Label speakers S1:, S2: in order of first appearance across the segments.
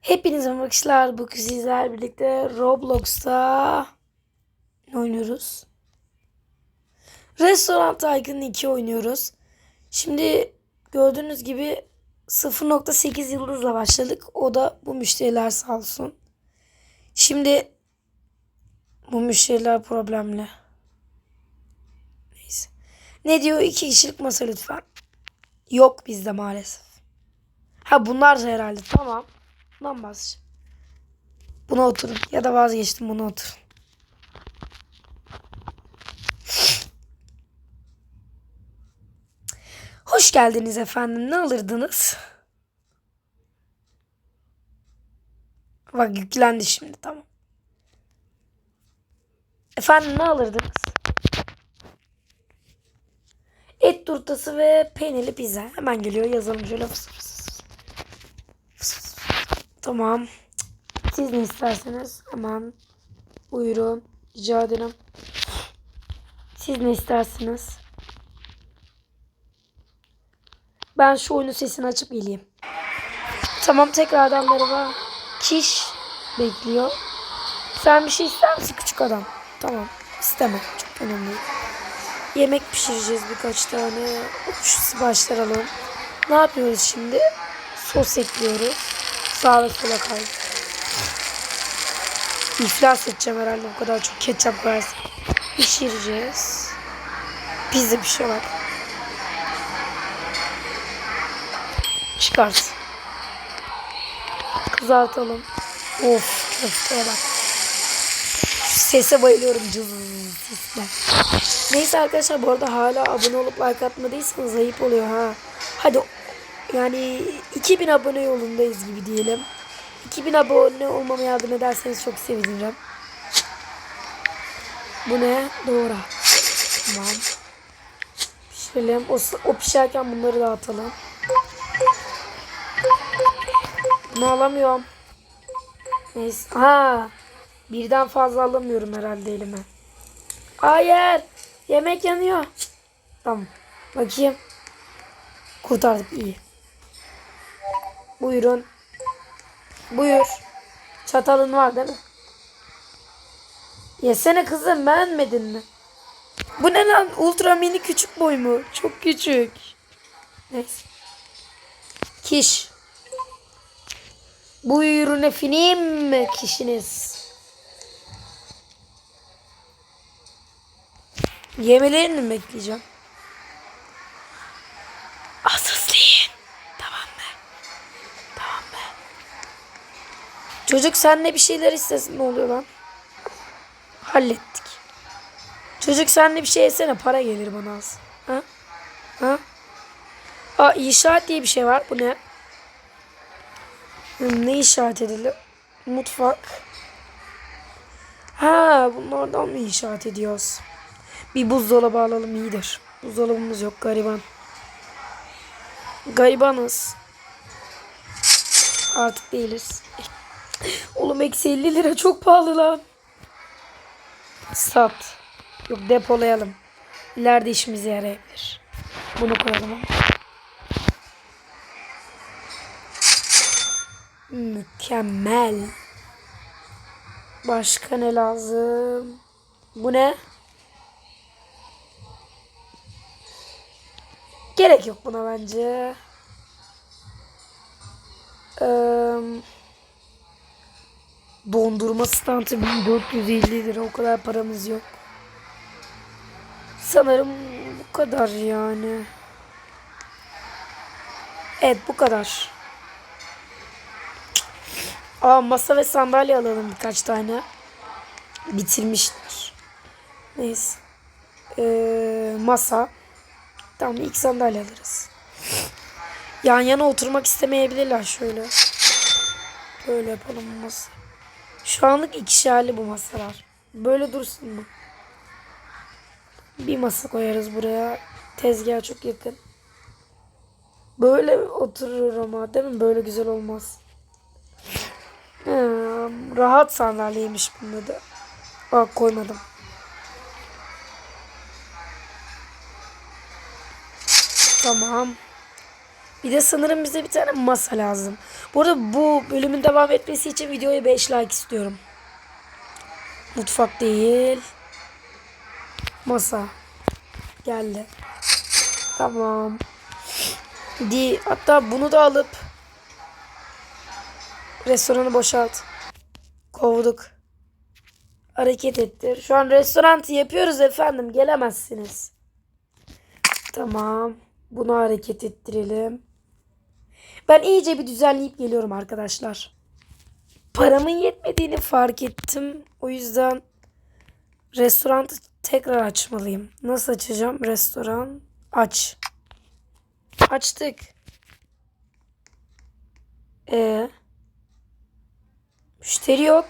S1: Hepinize merhaba arkadaşlar. Bugün sizlerle birlikte Roblox'ta oynuyoruz? Restoran Tycoon 2 oynuyoruz. Şimdi gördüğünüz gibi 0.8 yıldızla başladık. O da bu müşteriler sağ olsun. Şimdi bu müşteriler problemli. Neyse. Ne diyor? İki kişilik masa lütfen. Yok bizde maalesef. Ha bunlar da herhalde. Tamam. Bundan bahsedeceğim. Buna oturun. Ya da vazgeçtim buna oturun. Hoş geldiniz efendim. Ne alırdınız? Bak yüklendi şimdi tamam. Efendim ne alırdınız? Et turtası ve peynirli pizza. Hemen geliyor yazalım şöyle fıs fıs. Tamam. Siz ne isterseniz hemen buyurun. Rica ederim. Siz ne istersiniz? Ben şu oyunun sesini açıp geleyim. Tamam tekrardan merhaba. Kiş bekliyor. Sen bir şey ister misin küçük adam? Tamam. İstemem. Çok önemli. Yemek pişireceğiz birkaç tane. Şu siparişler alalım. Ne yapıyoruz şimdi? Sos ekliyoruz. Sağa ve sola kay. İflas edeceğim herhalde bu kadar çok ketçap koyarsam. Pişireceğiz. Pizza pişiyor bak. Çıkarsın. Kızartalım. Of köfteye bak. Sese bayılıyorum cız sesler. Hala abone olup like atmadıysanız ayıp oluyor ha. Hadi yani 2000 abone yolundayız gibi diyelim. 2000 abone olmama yardım ederseniz çok sevinirim. Bu ne? Doğru. Tamam. Pişirelim. O, o pişerken bunları da atalım. Bunu alamıyorum. Neyse. Ha. Birden fazla alamıyorum herhalde elime. Hayır. Yemek yanıyor. Tamam. Bakayım. Kurtardık iyi. Buyurun. Buyur. Çatalın var değil mi? Yesene kızım beğenmedin mi? Bu ne lan? Ultra mini küçük boy mu? Çok küçük. Neyse. Kiş. Buyurun efendim kişiniz. Yemelerini mi bekleyeceğim? Asıslayın. Tamam mı? Tamam mı? Çocuk senle bir şeyler istesin ne oluyor lan? Hallettik. Çocuk senle bir şey yesene para gelir bana az. Ha? Ha? Aa inşaat diye bir şey var. Bu ne? Hmm, Ne inşaat edilir? Mutfak. Ha bunlardan mı inşaat ediyoruz? Bir buzdolabı alalım iyidir. Buzdolabımız yok gariban. Garibanız. Artık değiliz. Oğlum eksi 50 lira çok pahalı lan. Sat. Yok depolayalım. İleride işimize yarayabilir. Bunu koyalım ama. Mükemmel. Başka ne lazım? Bu ne? Gerek yok buna bence. Ee, dondurma standı 1450 lira. O kadar paramız yok. Sanırım bu kadar yani. Evet bu kadar. Aa masa ve sandalye alalım birkaç tane. Bitirmişler. Neyse. Ee, masa. Tamam ilk sandalye alırız. Yan yana oturmak istemeyebilirler şöyle. Böyle yapalım masa. Şu anlık ikişerli bu masalar. Böyle dursun mu? Bir masa koyarız buraya. Tezgaha çok yakın. Böyle oturur ama değil mi? Böyle güzel olmaz. Hmm, rahat sandalyeymiş bunda da. Bak koymadım. Tamam. Bir de sanırım bize bir tane masa lazım. Bu arada bu bölümün devam etmesi için videoya 5 like istiyorum. Mutfak değil. Masa. Geldi. Tamam. Di hatta bunu da alıp restoranı boşalt. Kovduk. Hareket ettir. Şu an restoran yapıyoruz efendim. Gelemezsiniz. Tamam. Bunu hareket ettirelim. Ben iyice bir düzenleyip geliyorum arkadaşlar. Paramın yetmediğini fark ettim. O yüzden restoranı tekrar açmalıyım. Nasıl açacağım? Restoran aç. Açtık. Ee, müşteri yok.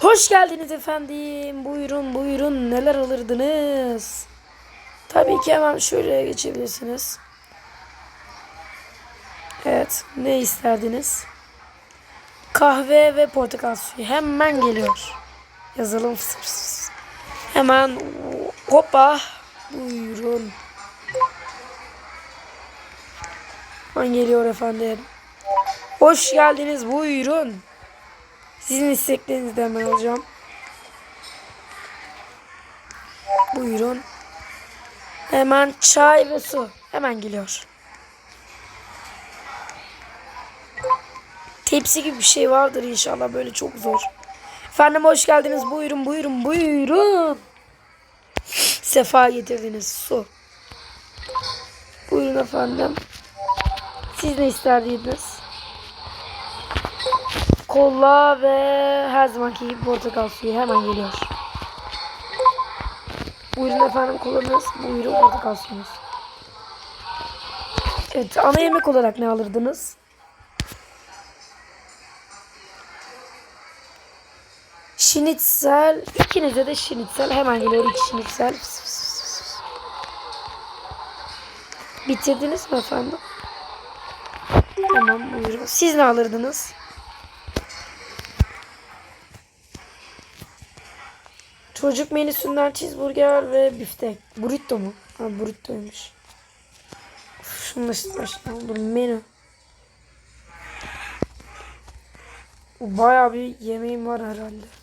S1: Hoş geldiniz efendim. Buyurun buyurun. Neler alırdınız? Tabii ki hemen şöyle geçebilirsiniz. Evet. Ne isterdiniz? Kahve ve portakal suyu. Hemen geliyor. Yazalım. Hemen hoppa. Buyurun. Hemen geliyor efendim. Hoş geldiniz. Buyurun. Sizin isteklerinizi de hemen alacağım. Buyurun. Hemen çay ve su. Hemen geliyor. Tepsi gibi bir şey vardır inşallah böyle çok zor. Efendim hoş geldiniz. Buyurun buyurun buyurun. Sefa getirdiniz su. Buyurun efendim. Siz ne isterdiniz? Kola ve her zamanki gibi portakal suyu hemen geliyor. Buyurun efendim kolanız. Buyurun portakal suyunuz. Evet ana yemek olarak ne alırdınız? Şinitsel. ikinize de şinitsel. Hemen geliyor iki şinitsel. Bitirdiniz mi efendim? Tamam buyurun. Siz ne alırdınız? Çocuk menüsünden cheeseburger ve biftek. Burrito mu? Ha burritoymuş. Şunu da başlayalım. Menü. Bayağı bir yemeğim var herhalde.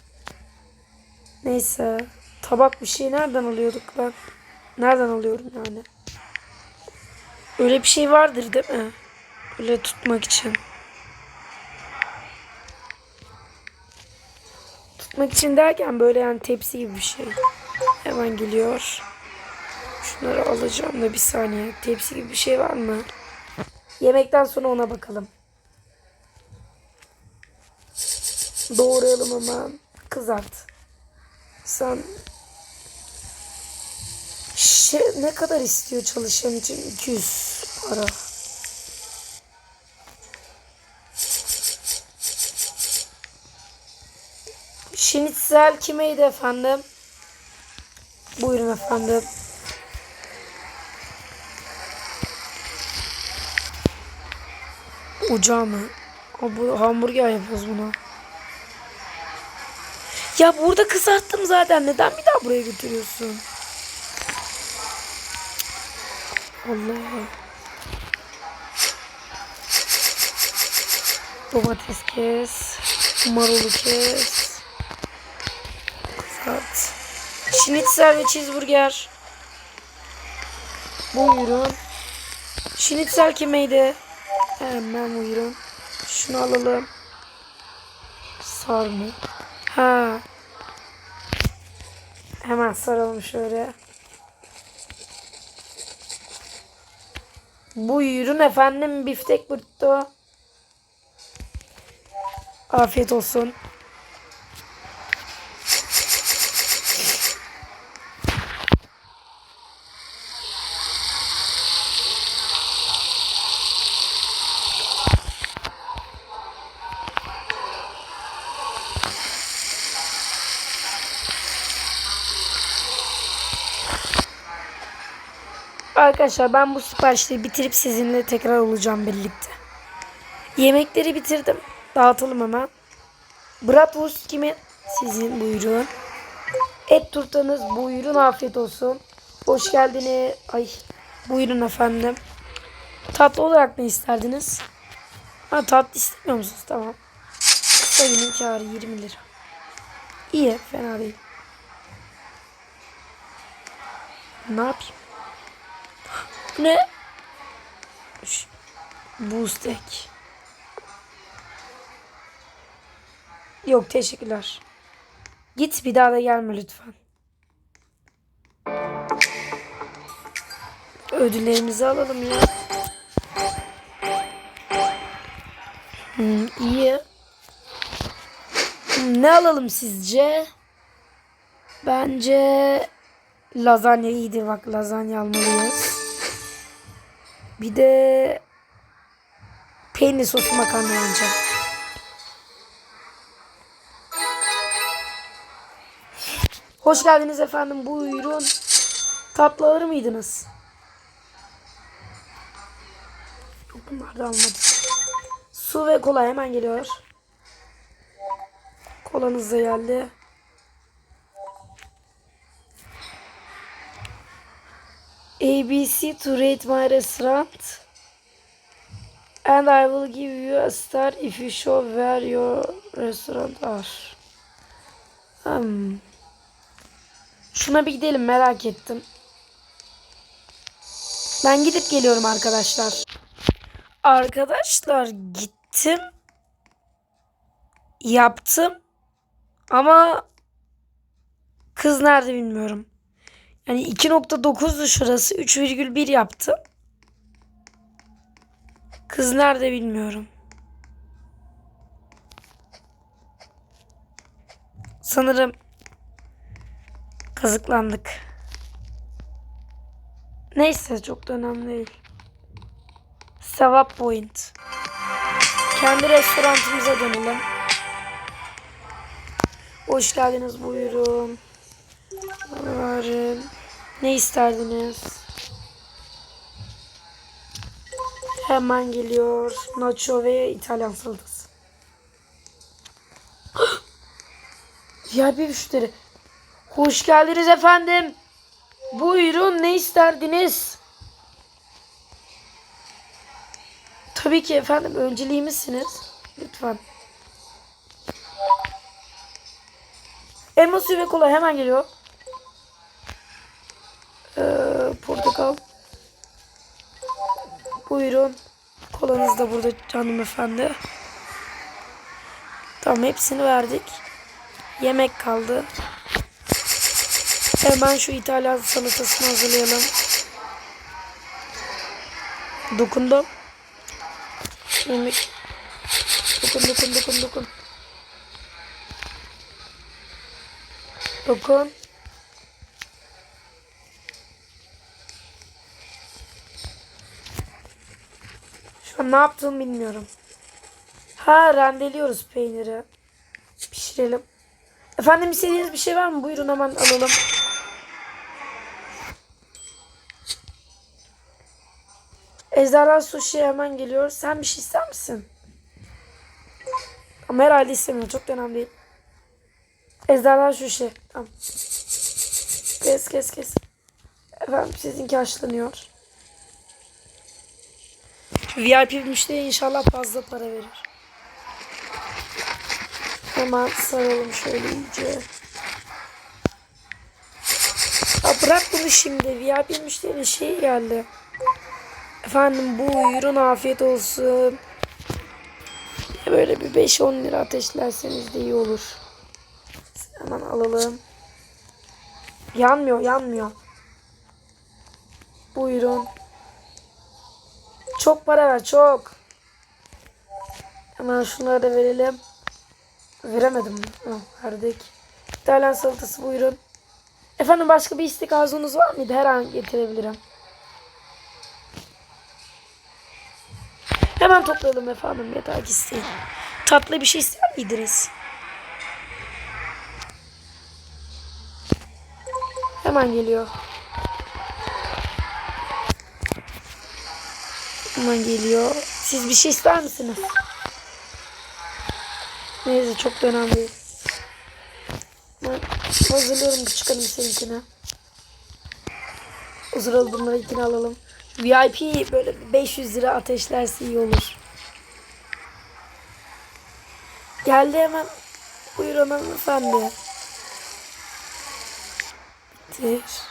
S1: Neyse. Tabak bir şey nereden alıyorduk ben? Nereden alıyorum yani? Öyle bir şey vardır değil mi? Öyle tutmak için. Tutmak için derken böyle yani tepsi gibi bir şey. Hemen geliyor. Şunları alacağım da bir saniye. Tepsi gibi bir şey var mı? Yemekten sonra ona bakalım. Doğrayalım hemen. Kızart. Sen şey, ne kadar istiyor çalışan için? 200 para. Şinitsel kimeydi efendim? Buyurun efendim. Ocağı mı? Aa, bu hamburger yapıyoruz buna. Ya burada kızarttım zaten. Neden bir daha buraya götürüyorsun? Allah. Domates kes. Marulu kes. Kızart. Schnitzel ve cheeseburger. Buyurun. Schnitzel kimeydi? Hemen buyurun. Şunu alalım. Sarma. Ha. Hemen saralım şöyle. Buyurun efendim biftek burrito. Afiyet olsun. Arkadaşlar ben bu siparişleri bitirip sizinle tekrar olacağım birlikte. Yemekleri bitirdim. Dağıtalım hemen. Bratwurst kimin? Sizin buyurun. Et turtanız buyurun afiyet olsun. Hoş geldiniz. Ay buyurun efendim. Tatlı olarak ne isterdiniz? Ha tatlı istemiyor musunuz? Tamam. Kısa günün kârı 20 lira. İyi fena değil. Ne yapayım? Ne? Şş, Boost. Yok teşekkürler. Git bir daha da gelme lütfen. Ödüllerimizi alalım ya. Hmm, iyi. Hmm, ne alalım sizce? Bence lazanya iyidir bak lazanya almalıyız. Bir de peynir soslu makarna bence. Hoş geldiniz efendim. Buyurun. Tatlı alır mıydınız? Yok bunlar da almadım. Su ve kola hemen geliyor. Kolanız da geldi. ABC to rate my restaurant. And I will give you a star if you show where your restaurant are. Hmm. Şuna bir gidelim merak ettim. Ben gidip geliyorum arkadaşlar. Arkadaşlar gittim. Yaptım. Ama kız nerede bilmiyorum. Yani 2.9'du şurası. 3,1 yaptım. Kız nerede bilmiyorum. Sanırım kazıklandık. Neyse çok da önemli değil. Sevap point. Kendi restoranımıza dönelim. Hoş geldiniz buyurun. Varın. Ne isterdiniz? Hemen geliyor. Nacho ve İtalyan salatası. VIP müşteri. Hoş geldiniz efendim. Buyurun ne isterdiniz? Tabii ki efendim önceliğimizsiniz. Lütfen. Elma suyu ve kola hemen geliyor. Portakal. Buyurun. Kolanız da burada hanımefendi. Tamam hepsini verdik. Yemek kaldı. Hemen şu İtalyan salatasını hazırlayalım. Dokundum. Yemek. Dokun dokun dokun dokun. Dokun. Ne yaptığımı bilmiyorum. Ha rendeliyoruz peyniri. Pişirelim. Efendim istediğiniz bir şey var mı? Buyurun hemen alalım. Ejderha sushi hemen geliyor. Sen bir şey ister misin? Ama herhalde istemiyor. Çok da önemli değil. Ejderha sushi. Tamam. Kes kes kes. Efendim sizinki haşlanıyor. VIP müşteri inşallah fazla para verir. Hemen saralım şöyle iyice. Ya bırak bunu şimdi. VIP müşteri şey geldi. Efendim buyurun afiyet olsun. Böyle bir 5-10 lira ateşlerseniz de iyi olur. Hemen alalım. Yanmıyor yanmıyor. Buyurun. Çok para ver çok. Hemen şunları da verelim. Veremedim. Oh, verdik. İtalyan salatası buyurun. Efendim başka bir istek arzunuz var mıydı? Her an getirebilirim. Hemen toplayalım efendim ki isteyin. Tatlı bir şey ister miydiniz? Hemen geliyor. Hemen geliyor. Siz bir şey ister misiniz? Neyse çok da önemli değil. Ben hazırlıyorum küçük hanım seninkine. O sırada bunları ikini alalım. VIP böyle 500 lira ateşlerse iyi olur. Geldi hemen. Buyurun hanımefendi. Bitir.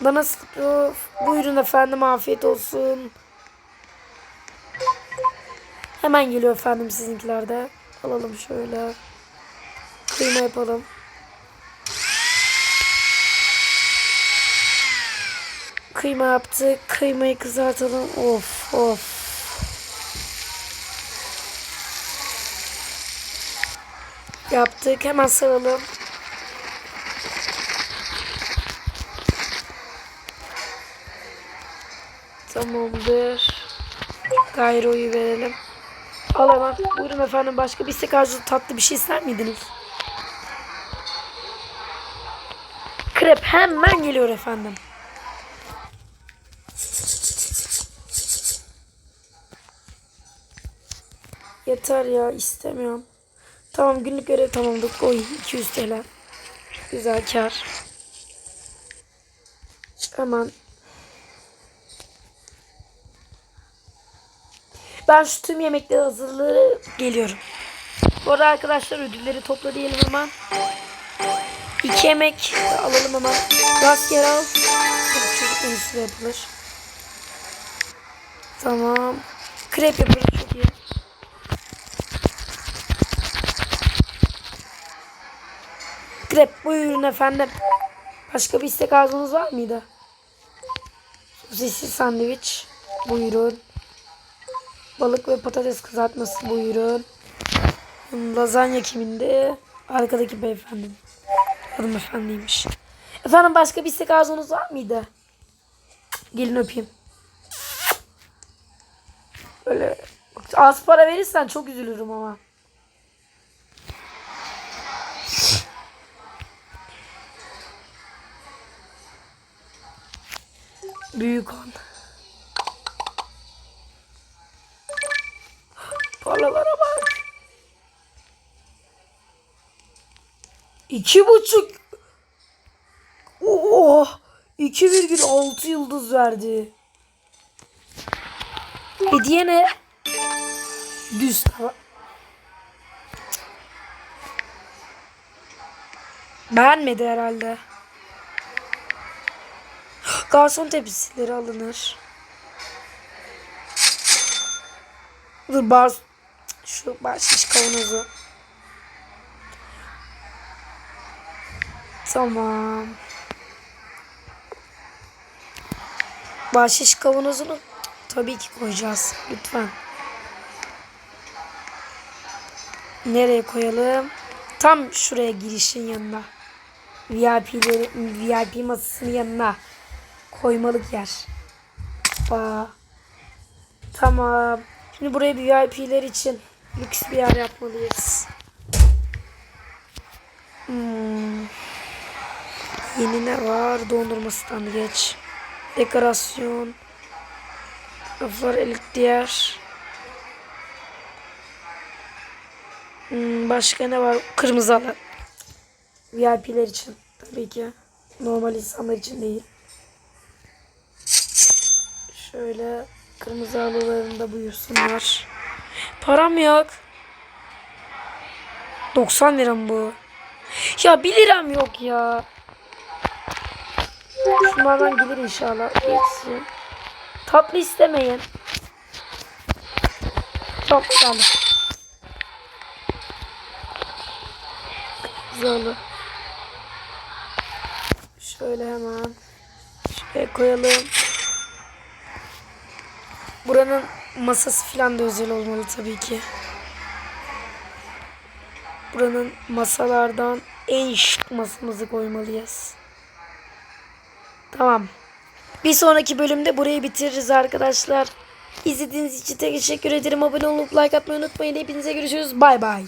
S1: Bana of, buyurun efendim afiyet olsun. Hemen geliyor efendim sizinkilerde. Alalım şöyle. Kıyma yapalım. Kıyma yaptık. Kıymayı kızartalım. Of of. Yaptık. Hemen saralım. Tamamdır. Gayroyu verelim. Al hemen. Buyurun efendim. Başka bir istek arzu tatlı bir şey ister miydiniz? Krep hemen geliyor efendim. Yeter ya istemiyorum. Tamam günlük görev tamamladık. Oy 200 TL. Güzel kar. Hemen. Ben şu tüm yemekleri hazırlığı geliyorum. Bu arada arkadaşlar ödülleri topla diyelim hemen. İki yemek alalım hemen. Rastgele al. Çocuk menüsü de yapılır. Tamam. Krep yaparız çok iyi. Krep buyurun efendim. Başka bir istek arzunuz var mıydı? Sosisli sandviç. Buyurun. Balık ve patates kızartması buyurun. Hmm, Lazanya kimindi? Arkadaki beyefendi. Hanımefendiymiş. Efendim başka bir istek arzunuz var mıydı? Gelin öpeyim. Böyle az para verirsen çok üzülürüm ama. Büyük an. Paralara bak. İki buçuk. Oh. 2,6 yıldız verdi. Hediye ne? Düz tava. Beğenmedi herhalde. Garson tepsileri alınır. Dur bar şu bahşiş kavanozu. Tamam. Bahşiş kavanozunu tabii ki koyacağız. Lütfen. Nereye koyalım? Tam şuraya girişin yanına. VIP'leri, VIP masasının yanına. Koymalık yer. Aa. Tamam. Şimdi buraya VIP'ler için lüks bir yer yapmalıyız. Hmm. Yeni ne var? Dondurma standı geç. Dekorasyon. Raflar elit diğer. Hmm, başka ne var? Kırmızı alan. VIP'ler için. Tabii ki. Normal insanlar için değil. Şöyle kırmızı halılarında buyursunlar. Param yok. 90 liram bu. Ya 1 liram yok ya. Şunlardan gelir inşallah. Geçsin. Tatlı istemeyin. Çok güzel. Güzel. Şöyle hemen. Şuraya koyalım. Buranın masası falan da özel olmalı tabii ki. Buranın masalardan en şık masamızı koymalıyız. Tamam. Bir sonraki bölümde burayı bitiririz arkadaşlar. İzlediğiniz için teşekkür ederim. Abone olup like atmayı unutmayın. Hepinize görüşürüz. Bay bay.